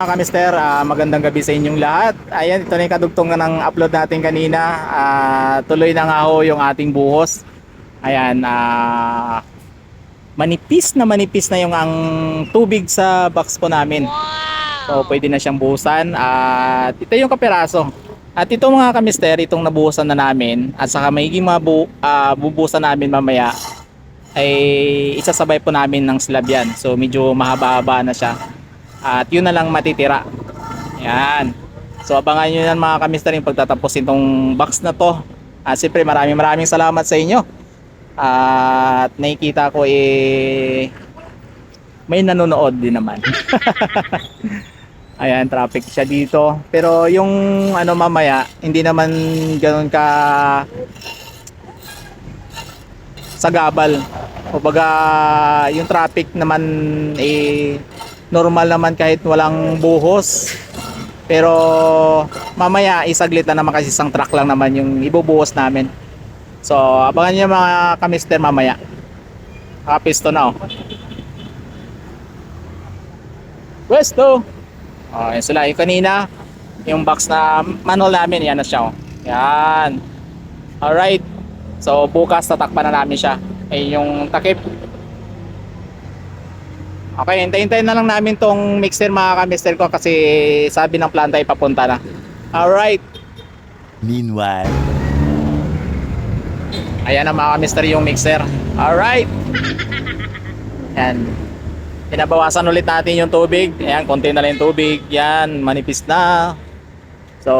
Mga mister, ah, magandang gabi sa inyong lahat. Ayan, ito na yung kadugtong ng upload natin kanina. Ah, tuloy na nga ho yung ating buhos. Ayan, ah, manipis na manipis na yung ang tubig sa box po namin. So, pwede na siyang buhusan. At ito yung kapiraso. At ito mga kamister, itong nabuhusan na namin at saka magiging mabu ah, bubuhusan namin mamaya ay isasabay po namin ng slab yan. So, medyo mahaba-haba na siya. At yun na lang matitira. Yan. So abangan nyo yan mga kamister yung pagtatapos itong box na to. At siyempre maraming maraming salamat sa inyo. At nakikita ko eh may nanonood din naman. Ayan, traffic siya dito. Pero yung ano mamaya, hindi naman ganoon ka sagabal. Kumbaga, yung traffic naman eh normal naman kahit walang buhos. Pero mamaya isaglit na naman kasi isang truck lang naman yung ibubuhos namin. So, abangan niyo mga kamister mamaya. Nakapisto na oh. Westo! Oh, yun sila. Yung kanina, yung box na manual namin, yan na siya oh. Yan. Alright. So, bukas tatakpan na namin siya. Ay, yung takip, Okay, hintayin-hintayin na lang namin tong mixer mga kamister ko kasi sabi ng planta ay papunta na. Alright. Meanwhile, Ayan na mga kamister yung mixer. Alright. Yan. Pinabawasan ulit natin yung tubig. Ayan, konti na lang yung tubig. Yan, manipis na. So,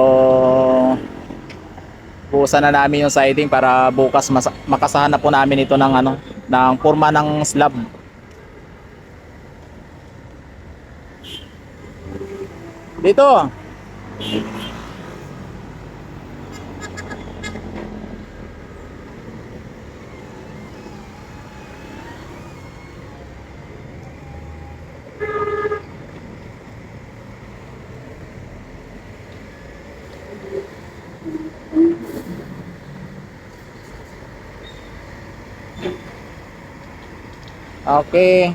buusan na namin yung siding para bukas mas- makasahan na po namin ito ng ano, ng forma ng slab. Dito. Okay.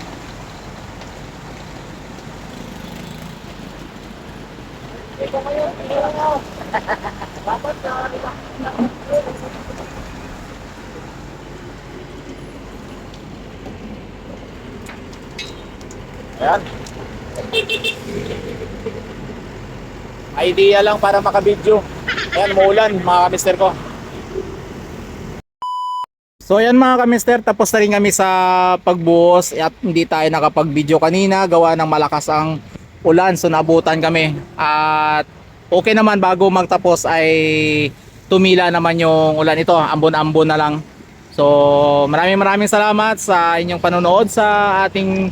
Ayan. Idea lang para makabidyo. Ayan, muulan mga kamister ko. So ayan mga kamister, tapos na rin kami sa pagbuhos at hindi tayo nakapag-video kanina gawa ng malakas ang ulan so nabutan kami. At okay naman bago magtapos ay tumila naman yung ulan ito ambon-ambon na lang. So maraming maraming salamat sa inyong panonood sa ating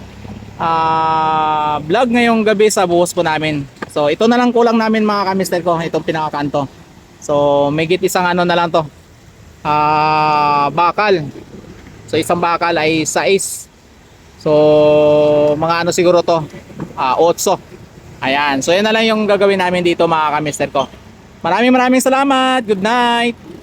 ah, vlog ngayong gabi sa buhos po namin. So ito na lang kulang namin mga kamister ko itong pinakakanto. So may git isang ano na lang to. Ah bakal. So isang bakal ay 6 so mga ano siguro to ah 8 ayan. So yan na lang yung gagawin namin dito mga kamister ko. Maraming maraming salamat. Good night